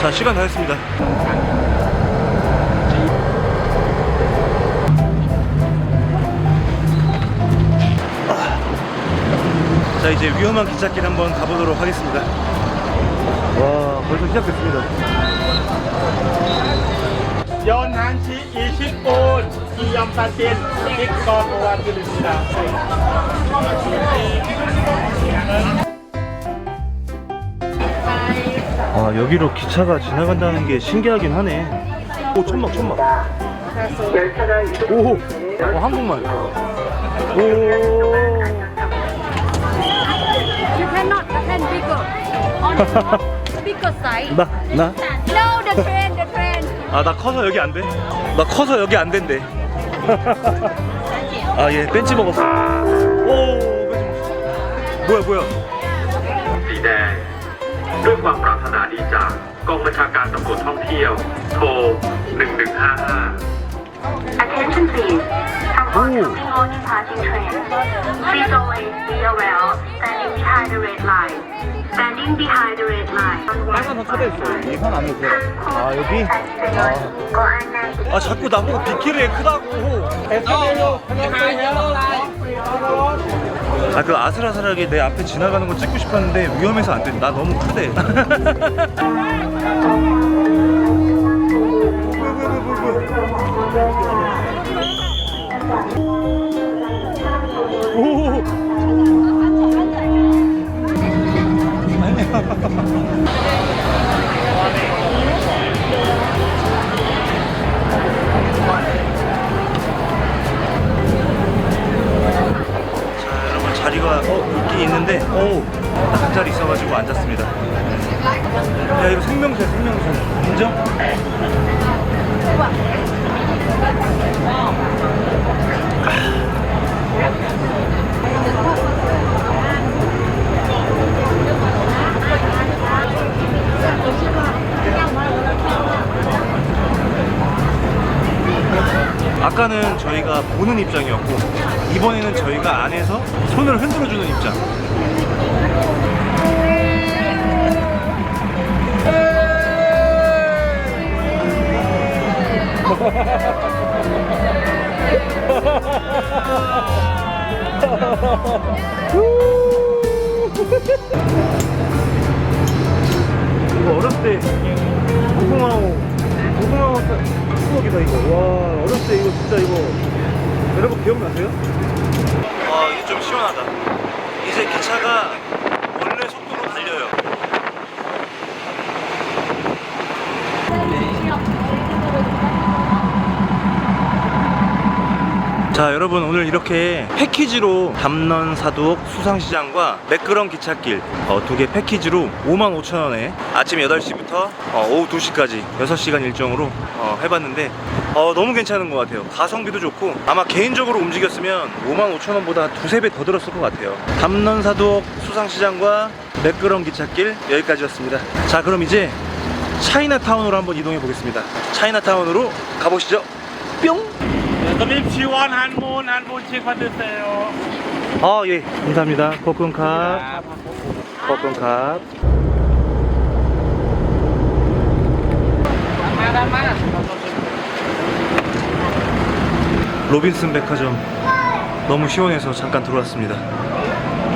자 시간 다 됐습니다. 아. 자 이제 위험한 기찻길 한번 가보도록 하겠습니다. 와 벌써 시작됐습니다. 연한시 20분 이연파진 빅건 오아드립니다. 아 여기로 기차가 지나간다는 게 신기하긴 하네. 오 천막 천막. 오 어, 한국말 오. 나, 나? No, the train, the train. 아 나 커서 여기 안 돼? 나 커서 여기 안 된대. 아 얘 벤치 먹었어. 오 벤치 먹었어. 뭐야 뭐야 กกองบัญชาการตำรวจท่องเที่ยว โทร 1155 Attention please. From all coming on departing trains, please always be aware of standing behind the red line. Standing behind the red line. 빨간 선 쳐다있어 이선 안에 들어 아 여기? Go and 아 자꾸 나보고 비키를 크다고 아 그 아슬아슬하게 내 앞에 지나가는 거 찍고 싶었는데 위험해서 안 돼. 나 너무 크대. 오. 자 있는데 어한 자리 있어가지고 앉았습니다. 야 이거 생명새 생명새 인정? 아까는 저희가 보는 입장이었고 이번에는 저희가 안에서 손을 흔들어 주는 입장 자 여러분 오늘 이렇게 패키지로 담넌 사두옥 수상시장과 매끄럼 기찻길 어, 두 개 패키지로 55,000원에 아침 8시부터 어, 오후 2시까지 6시간 일정으로 어, 해봤는데 어, 너무 괜찮은 것 같아요. 가성비도 좋고 아마 개인적으로 움직였으면 55,000원보다 두세 배 더 들었을 것 같아요. 담넌 사두옥 수상시장과 매끄럼 기찻길 여기까지였습니다. 자 그럼 이제 차이나타운으로 한번 이동해 보겠습니다. 차이나타운으로 가보시죠. 뿅 립시원 한문 한문씩 받으세요. 아, 예. 감사합니다. 볶음캅. 볶음캅. 로빈슨 백화점 너무 시원해서 잠깐 들어왔습니다.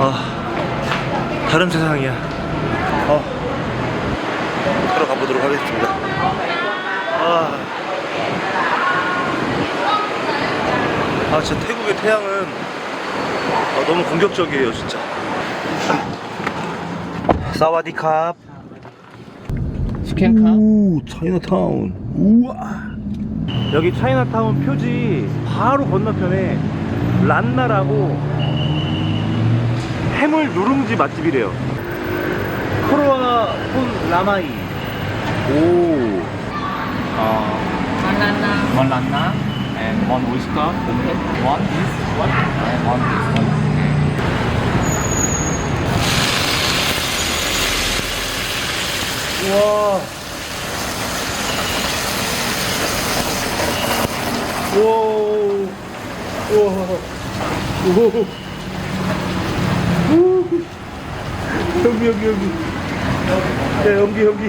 아, 다른 세상이야. 어, 아, 들어가 보도록 하겠습니다. 아. 아, 진짜 태국의 태양은 아, 너무 공격적이에요 진짜. 사와디캅. 오 차이나타운. 우와. 여기 차이나타운 표지 바로 건너편에 란나라고 해물 누룽지 맛집이래요. 코로아 폰 라마이. 오. 어 원란나 and one oyster one is what and one is what 우와. 우와. 우와. 우. 여기 여기 여기. 야 여기 여기.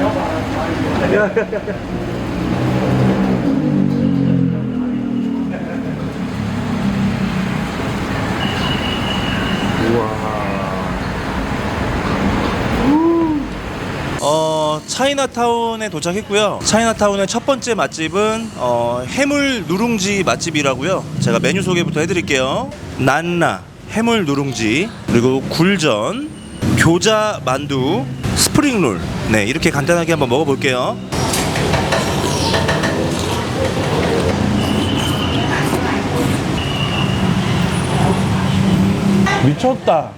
야, 야, 야, 야. 어, 차이나타운에 도착했고요. 차이나타운의 첫 번째 맛집은 어, 해물 누룽지 맛집이라고요. 제가 메뉴 소개부터 해드릴게요. 난나 해물 누룽지 그리고 굴전 교자 만두 스프링롤 네 이렇게 간단하게 한번 먹어볼게요. 미쳤다.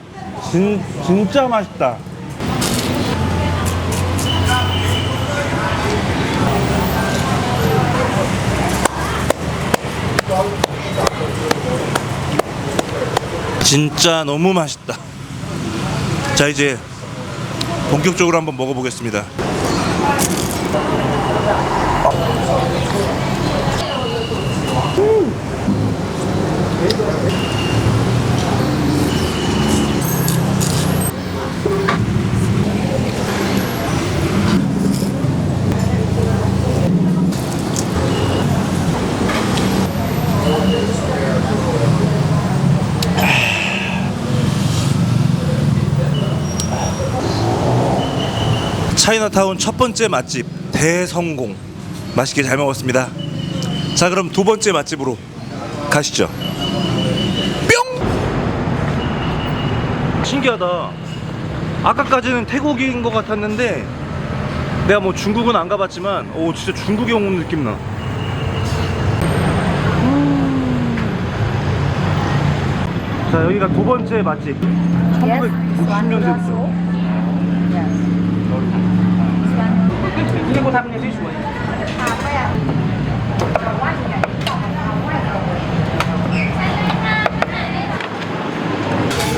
진, 진짜 맛있다. 진짜 너무 맛있다. 자 이제 본격적으로 한번 먹어보겠습니다. 차이나타운 첫 번째 맛집 대성공 맛있게 잘 먹었습니다. 자 그럼 두 번째 맛집으로 가시죠. 뿅! 신기하다. 아까까지는 태국인 것 같았는데 내가 뭐 중국은 안 가봤지만 오 진짜 중국에 온 느낌 나. 자 여기가 두 번째 맛집. 1950년대부터.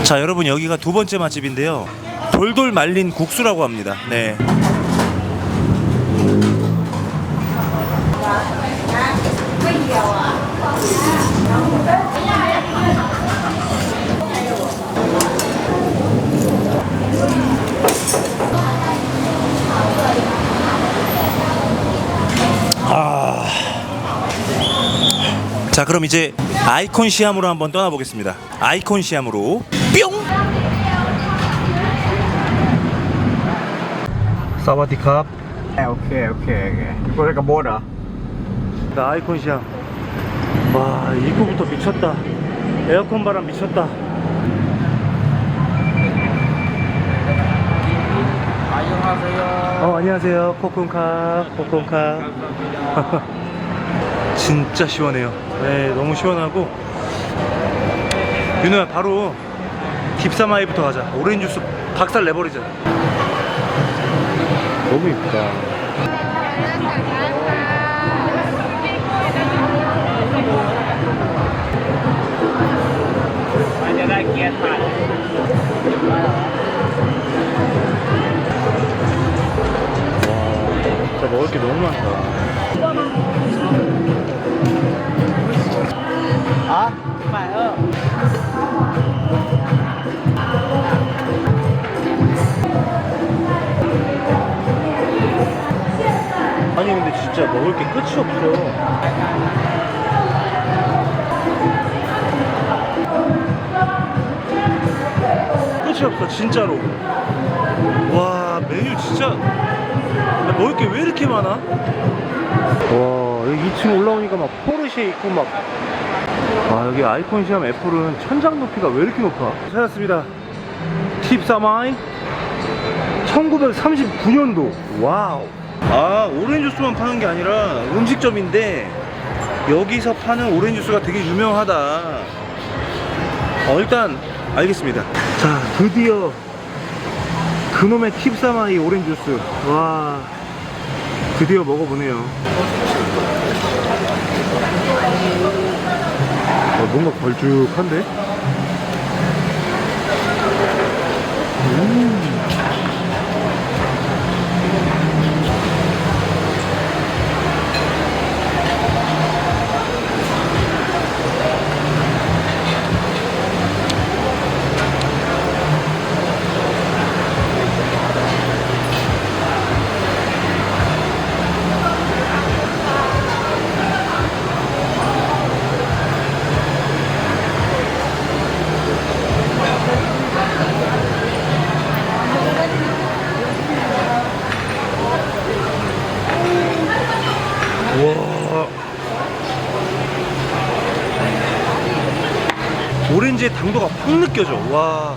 자 여러분 여기가 두 번째 맛집인데요. 돌돌 말린 국수라고 합니다. 네 자 그럼 이제 아이콘 시암으로 한번 떠나보겠습니다. 아이콘 시암으로 뿅! 사와디캅 okay, okay. You go like a border. 나 아이콘 시암. 와 입구부터 미쳤다. 에어컨 바람 미쳤다. 안녕하세요. 어 안녕하세요. 코쿤카 코쿤카. 진짜 시원해요 네 너무 시원하고. 윤호야 바로 딥사마이부터 가자. 오렌지 주스 박살 내버리자. 너무 이쁘다. 진짜 먹을 게 너무 많다 아니 근데 진짜 먹을 게 끝이 없어. 끝이 없어 진짜로. 와 메뉴 진짜. 야, 먹을 게 왜 이렇게 많아? 와 여기 2층 올라오니까 막 포르쉐 있고 막 아, 여기 아이콘 시험 애플은 천장 높이가 왜 이렇게 높아? 찾았습니다. 팁사마이 1939년도. 와우. 아, 오렌지 주스만 파는 게 아니라 음식점인데 여기서 파는 오렌지 주스가 되게 유명하다. 어, 일단 알겠습니다. 자, 드디어 그놈의 팁사마이 오렌지 주스. 와. 드디어 먹어보네요. 어, 뭔가 걸쭉한데? 오렌지의 당도가 확 느껴져. 와.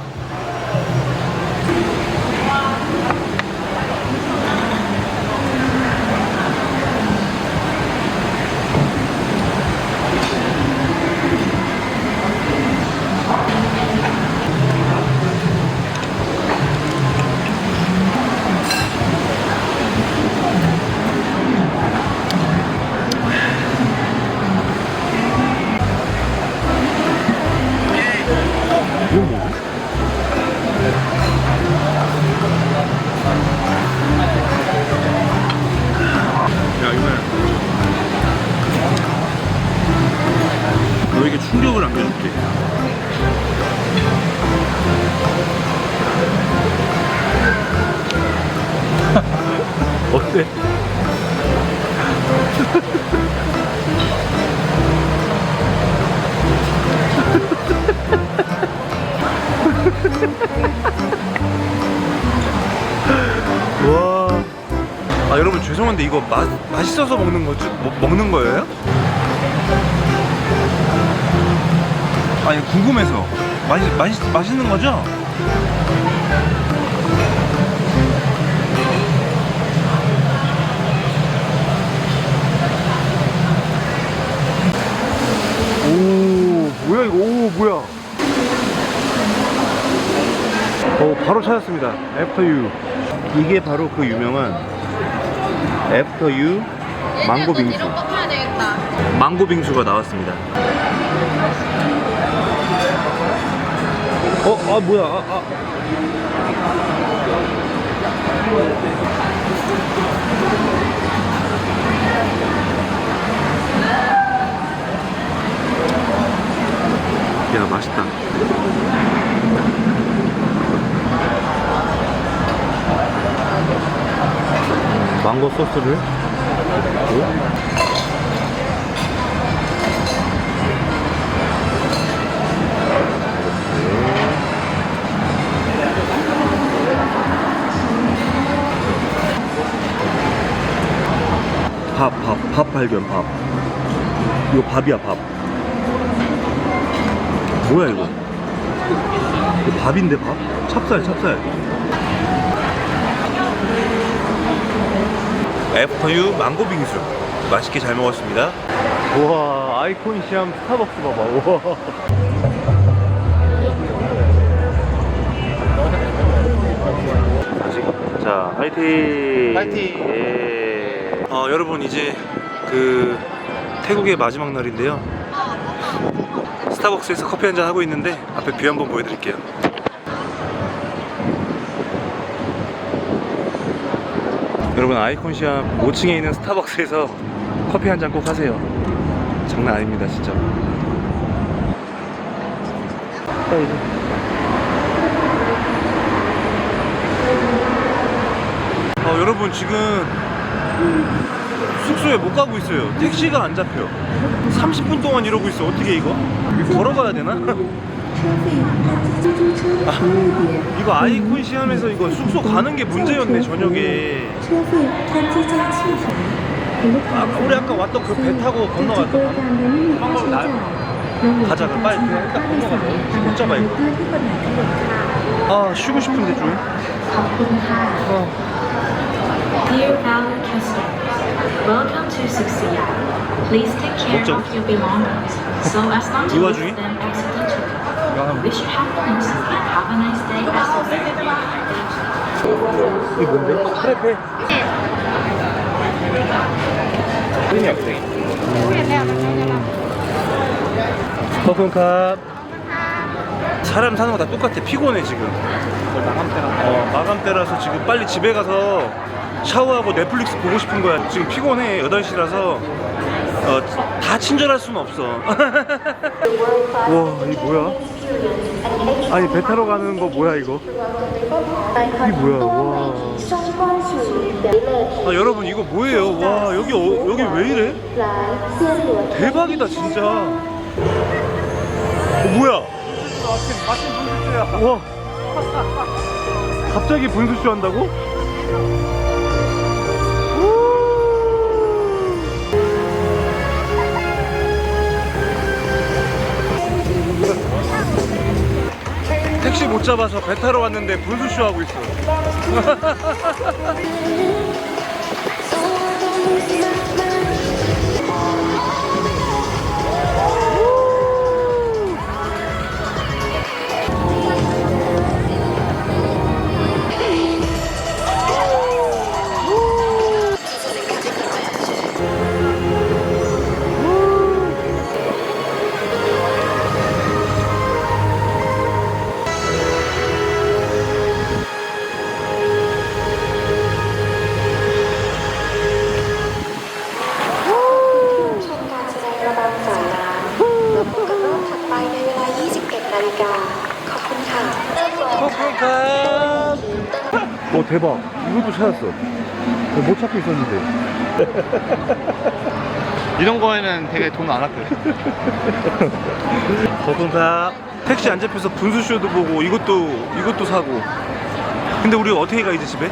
죄송한데 이거 맛 맛있어서 먹는 거죠? 뭐, 먹, 먹는 거예요? 아니 궁금해서 맛이 맛있 맛있는 거죠? 오 뭐야 이거 오 뭐야 어 바로 찾았습니다 After You 이게 바로 그 유명한 After You 망고 빙수 되겠다. 망고 빙수가 나왔습니다 어? 아 뭐야 아, 아. 야 맛있다 망고 소스를 넣고 밥, 밥, 밥 발견, 밥. 이거 밥이야, 밥. 뭐야, 이거? 이거 밥인데, 밥? 찹쌀, 찹쌀. 애프터유 망고 빙수. 맛있게 잘 먹었습니다. 우와, 아이콘 시암 스타벅스 봐봐. 우와. 아직 자 화이팅 화이팅! 예. 어, 여러분 이제 그 태국의 마지막 날인데요 스타벅스에서 커피 한 잔 하고 있는데 앞에 뷰 한번 보여드릴게요 여러분 아이콘시암 5층에 있는 스타벅스에서 커피 한 잔 꼭 하세요 장난 아닙니다 진짜. 어, 여러분 지금 숙소에 못 가고 있어요. 택시가 안 잡혀. 30분 동안 이러고 있어. 어떻게? 이거 걸어가야 되나? 아, 이거 아이콘 시험에서 이거 숙소 가는 게 문제였네 저녁에. 아, 우리 아까 왔던 그 배 타고 건너갈까? 방법은 나. 가자 그럼 빨리 그냥 일단 건너가자. 못 잡아 이거. 아 쉬고 싶은데 좀. 어. Dear valued customers, welcome to Suxiya. Please take care of your belongings so as not to 이 lose them accidentally. We wish you happiness have a nice day. 이게 뭔데? 크레페. 끈이 없대. 커튼캅. 사람 사는 거 다 똑같아. 피곤해 지금. 마감 때라. 어, 마감 때라서 지금 빨리 집에 가서 샤워하고 넷플릭스 보고 싶은 거야. 지금 피곤해. 8시라서 어, 다 친절할 수는 없어. 와, 이 뭐야? 아니, 배 타러 가는 거 뭐야, 이거? 이 뭐야, 와. 아, 여러분, 이거 뭐예요? 와, 여기, 어, 여기 왜 이래? 대박이다, 진짜. 어, 뭐야? 와. 갑자기 분수쇼 한다고? 잡아서 배 타러 왔는데 분수쇼 하고 있어. 오 대박. 이것도 찾았어. 못 찾고 있었는데. 이런 거에는 되게 돈 안 아껴요. 거품탑. 택시 안 잡혀서 분수쇼도 보고 이것도 이것도 사고. 근데 우리 어떻게 가 이제 집에?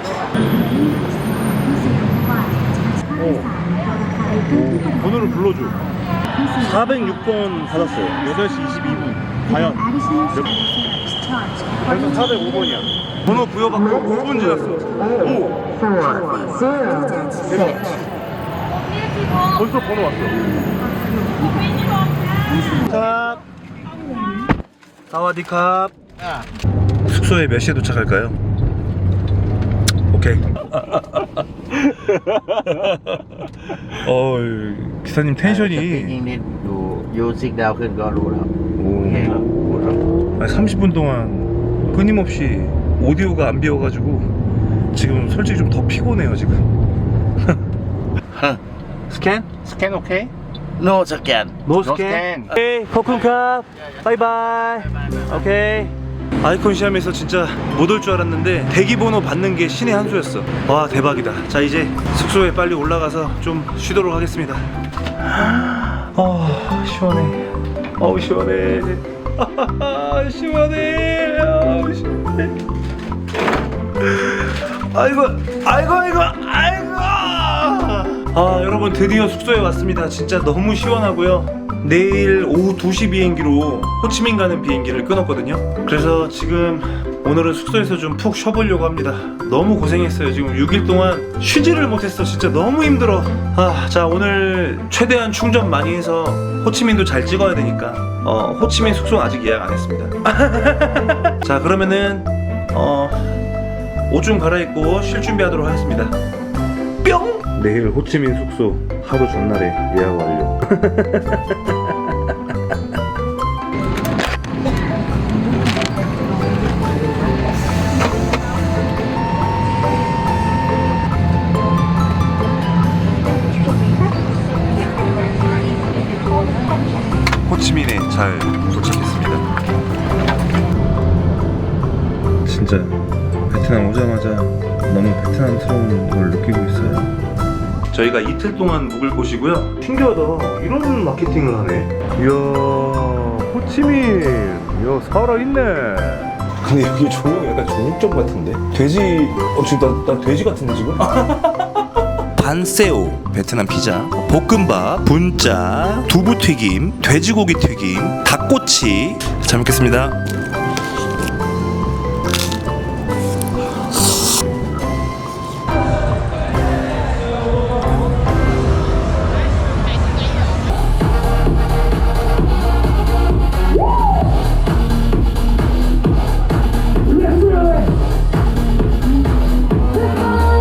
오. 오. 번호를 불러줘. 406번 받았어요. 8시 22분. 과연 몇? 벌써 405번이야. 번호 부여받고 5분 지났어. 5, 4, 6, 7. 벌써 번호 왔어. 탑. 사와디캅. 숙소에 몇 시에 도착할까요? 오케이. 어, 기사님 텐션이. 요식다고 그거 로라. 오. 아니, 30분 동안 끊임없이 오디오가 안 비워가지고 지금 솔직히 좀 더 피곤해요 지금. 스캔? 스캔 오케이? No scan. 오케이 코쿤캅 바이바이. 오케이. 아이콘 시험에서 진짜 못 올 줄 알았는데 대기 번호 받는 게 신의 한 수였어. 와 대박이다. 자 이제 숙소에 빨리 올라가서 좀 쉬도록 하겠습니다. 어 시원해. 어우 시원해. 시원해. 아이고 아이고 아이고 아이고. 아 여러분 드디어 숙소에 왔습니다. 진짜 너무 시원하고요. 내일 오후 2시 비행기로 호치민 가는 비행기를 끊었거든요. 그래서 지금 오늘은 숙소에서 좀 푹 쉬어보려고 합니다. 너무 고생했어요. 지금 6일 동안 쉬지를 못했어. 진짜 너무 힘들어. 아 자 오늘 최대한 충전 많이 해서 호치민도 잘 찍어야 되니까 어 호치민 숙소는 아직 예약 안 했습니다. 자 그러면은 어 옷 좀 갈아입고 쉴 준비하도록 하겠습니다. 뿅! 내일 호치민 숙소 하루 전날에 예약 완료. 호치민에 잘 도착했습니다. 진짜 저희가 이틀 동안 묵을 곳이고요. 신기하다. 이런 마케팅을 하네. 이야, 호치민. 이야, 살아있네. 근데 여기 조명 약간 종육점 같은데? 돼지, 어, 지금 나, 나 돼지 같은데, 지금? 반세오 베트남 피자 볶음밥 분짜 두부튀김 돼지고기 튀김 닭꼬치 잘 먹겠습니다